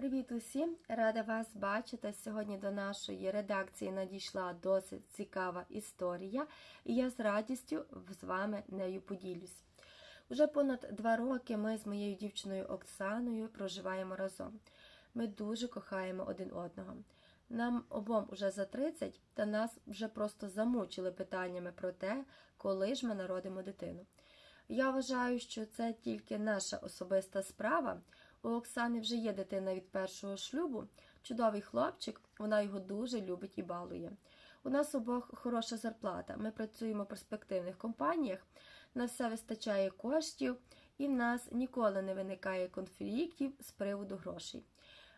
Привіт усім! Рада вас бачити. Сьогодні до нашої редакції надійшла досить цікава історія, і я з радістю з вами нею поділюсь. Уже понад два роки ми з моєю дівчиною Оксаною проживаємо разом. Ми дуже кохаємо один одного. Нам обом уже за 30, та нас вже просто замучили питаннями про те, коли ж ми народимо дитину. Я вважаю, що це тільки наша особиста справа. У Оксани вже є дитина від першого шлюбу, чудовий хлопчик, вона його дуже любить і балує. У нас обох хороша зарплата. Ми працюємо в перспективних компаніях, на все вистачає коштів, і в нас ніколи не виникає конфліктів з приводу грошей.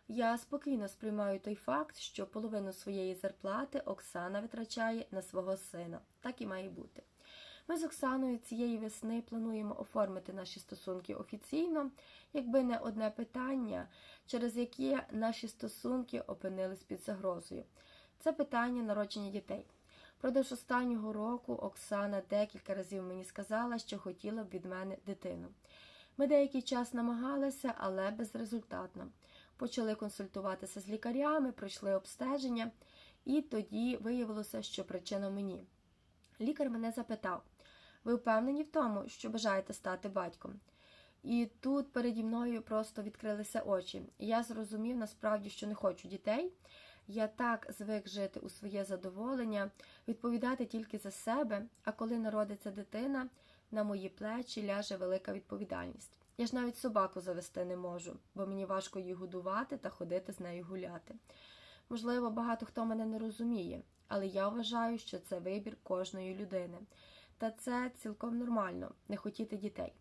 Я спокійно сприймаю той факт, що половину своєї зарплати Оксана витрачає на свого сина. Так і має бути. Ми з Оксаною цієї весни плануємо оформити наші стосунки офіційно, якби не одне питання, через яке наші стосунки опинились під загрозою. Це питання народження дітей. Продовж останнього року Оксана декілька разів мені сказала, що хотіла б від мене дитину. Ми деякий час намагалися, але безрезультатно. Почали консультуватися з лікарями, пройшли обстеження, і тоді виявилося, що причина мені. Лікар мене запитав: ви впевнені в тому, що бажаєте стати батьком? І тут переді мною просто відкрилися очі. Я зрозумів насправді, що не хочу дітей. Я так звик жити у своє задоволення, відповідати тільки за себе, а коли народиться дитина, на мої плечі ляже велика відповідальність. Я ж навіть собаку завести не можу, бо мені важко її годувати та ходити з нею гуляти. Можливо, багато хто мене не розуміє, але я вважаю, що це вибір кожної людини. Та це цілком нормально не хотіти дітей.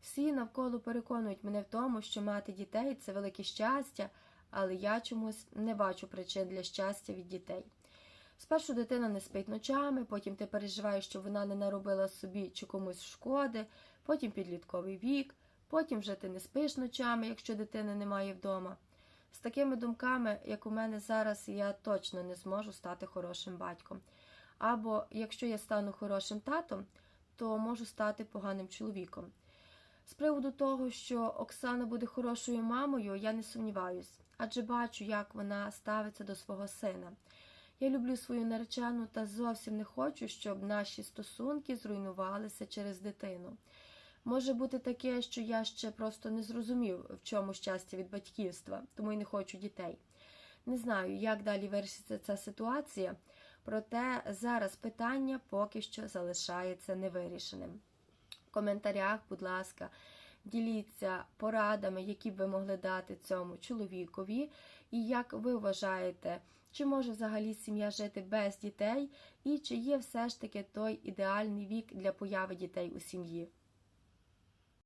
Всі навколо переконують мене в тому, що мати дітей це велике щастя, але я чомусь не бачу причин для щастя від дітей. Спершу дитина не спить ночами, потім ти переживаєш, що вона не наробила собі чи комусь шкоди, потім підлітковий вік, потім вже ти не спиш ночами, якщо дитини немає вдома. З такими думками, як у мене зараз, я точно не зможу стати хорошим батьком. Або якщо я стану хорошим татом, то можу стати поганим чоловіком. З приводу того, що Оксана буде хорошою мамою, я не сумніваюсь, адже бачу, як вона ставиться до свого сина. Я люблю свою наречену та зовсім не хочу, щоб наші стосунки зруйнувалися через дитину. Може бути таке, що я ще просто не зрозумів, в чому щастя від батьківства, тому й не хочу дітей. Не знаю, як далі вирішиться ця ситуація, проте зараз питання поки що залишається невирішеним. В коментарях, будь ласка, діліться порадами, які б ви могли дати цьому чоловікові, і як ви вважаєте, чи може взагалі сім'я жити без дітей, і чи є все ж таки той ідеальний вік для появи дітей у сім'ї.